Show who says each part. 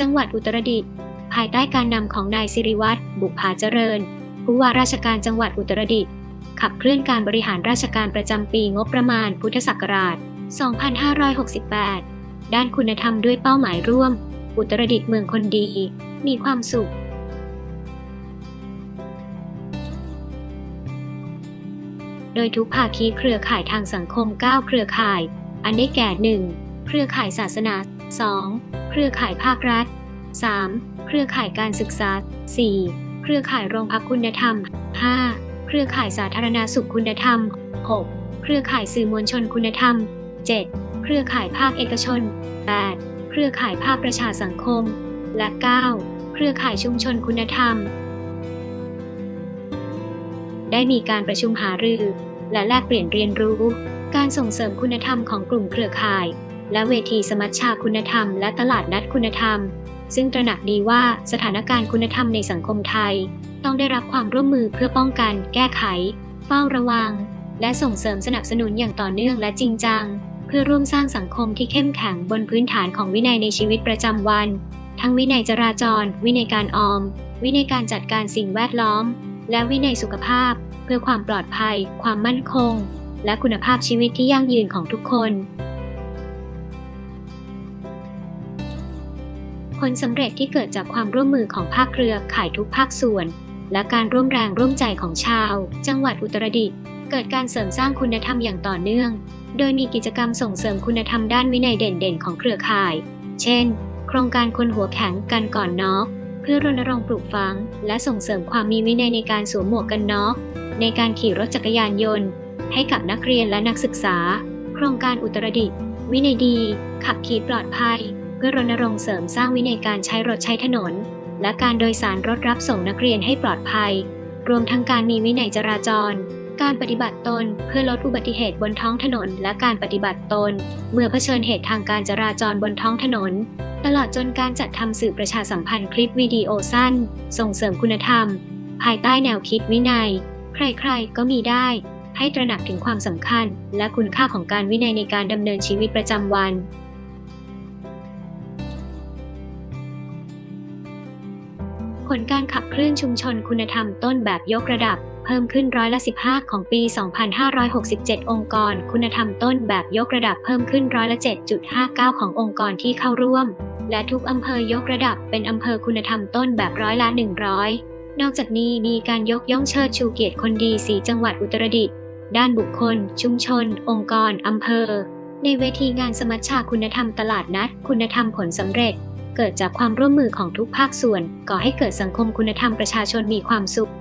Speaker 1: จังหวัดอุตรดิตถ์ภายใต้การนำของนายสิริวัตรบุภาเจริญ ผู้ว่าราชการจังหวัดอุตรดิตถ์ขับเคลื่อนการบริหารราชการประจำปีงบประมาณพุทธศักราช 2568 ด้านคุณธรรมด้วยเป้าหมายร่วม อุตรดิตถ์เมืองคนดี มีความสุขโดยทุกภาคีเครือข่ายทางสังคม 9 เครือข่าย อันได้แก่ 1. เครือข่ายศาสนา 2. เครือข่ายภาครัฐ 3. เครือข่ายการศึกษา 4. เครือข่ายโรงพักคุณธรรม 5. เครือข่ายสาธารณาสุขคุณธรรม 6. เครือข่ายสื่อมวลชนคุณธรรม 7. เครือข่ายภาคเอกชน 8. เครือข่ายภาคประชาสังคม และ 9. เครือข่ายชุมชนคุณธรรม ได้มีการประชุมหารือ และแลกเปลี่ยนเรียนรู้ การส่งเสริมคุณธรรมของกลุ่มเครือข่าย และเวทีสมัชชาคุณธรรม และตลาดนัดคุณธรรม ซึ่งตระหนักดีว่าสถานการณ์คุณธรรมในสังคมไทย ต้องได้รับความร่วมมือเพื่อป้องกัน แก้ไข เฝ้าระวัง และส่งเสริมสนับสนุนอย่างต่อเนื่องและจริงจัง เพื่อร่วมสร้างสังคมที่เข้มแข็งบนพื้นฐานของวินัยในชีวิตประจำวัน ทั้งวินัยจราจร วินัยการออม วินัยการจัดการสิ่งแวดล้อม และวินัยสุขภาพ เพื่อความปลอดภัย ความมั่นคง และคุณภาพชีวิตที่ยั่งยืนของทุกคน ผลสำเร็จที่เกิดจากความร่วมมือของภาคเครือข่ายทุกภาคส่วน และการร่วมแรงร่วมใจของชาว จังหวัดอุตรดิตถ์เกิดการเสริมสร้างคุณธรรมอย่างต่อเนื่อง โดยมีกิจกรรมส่งเสริมคุณธรรมด้านวินัยเด่นๆ ของเครือข่าย เช่น โครงการคนหัวแข็งกันก่อนน็อกเพื่อรณรงค์ปลูกฝัง และส่งเสริมความมีวินัยในการสวมหมวกกันน็อกในการขี่รถจักรยานยนต์ ให้กับนักเรียนและนักศึกษา โครงการอุตรดิตถ์วินัยดี ขับขี่ปลอดภัย พื่อรณรงค์เสริมสร้างวินัยการใช้รถใช้ถนน และการโดยสารรถรับส่งนักเรียนให้ปลอดภัย รวมทั้งการมีวินัยจราจร การปฏิบัติตนเพื่อลดอุบัติเหตุบนท้องถนน และการปฏิบัติตน เมื่อเผชิญเหตุทางการจราจรบนท้องถนน ตลอดจนการจัดทำสื่อประชาสัมพันธ์คลิปวิดีโอสั้น ส่งเสริมคุณธรรม ภายใต้แนวคิดวินัย ใครๆ ก็มีได้ให้ตระหนักถึงความสำคัญ และคุณค่าของการวินัยในการดำเนินชีวิตประจำวัน ผลการขับเคลื่อนชุมชนคุณธรรมต้นแบบยกระดับ เพิ่มขึ้นร้อยละ 15 ของปี 2567 องค์กร คุณธรรมต้นแบบยกระดับเพิ่มขึ้นร้อยละ 7.59 ขององค์กรที่เข้าร่วม และทุกอำเภอยกระดับเป็นอำเภอคุณธรรมต้นแบบร้อยละ 100 นอกจากนี้มีการยกย่องเชิดชูเกียรติคนดีสีจังหวัดอุตรดิตถ์ด้านบุคคล ชุมชน องค์กรอำเภอ ในเวทีงานสมัชชาคุณธรรมตลาดนัด คุณธรรมผลสำเร็จ เกิดจากความร่วมมือของทุกภาคส่วน ก่อให้เกิดสังคมคุณธรรมประชาชนมีความสุข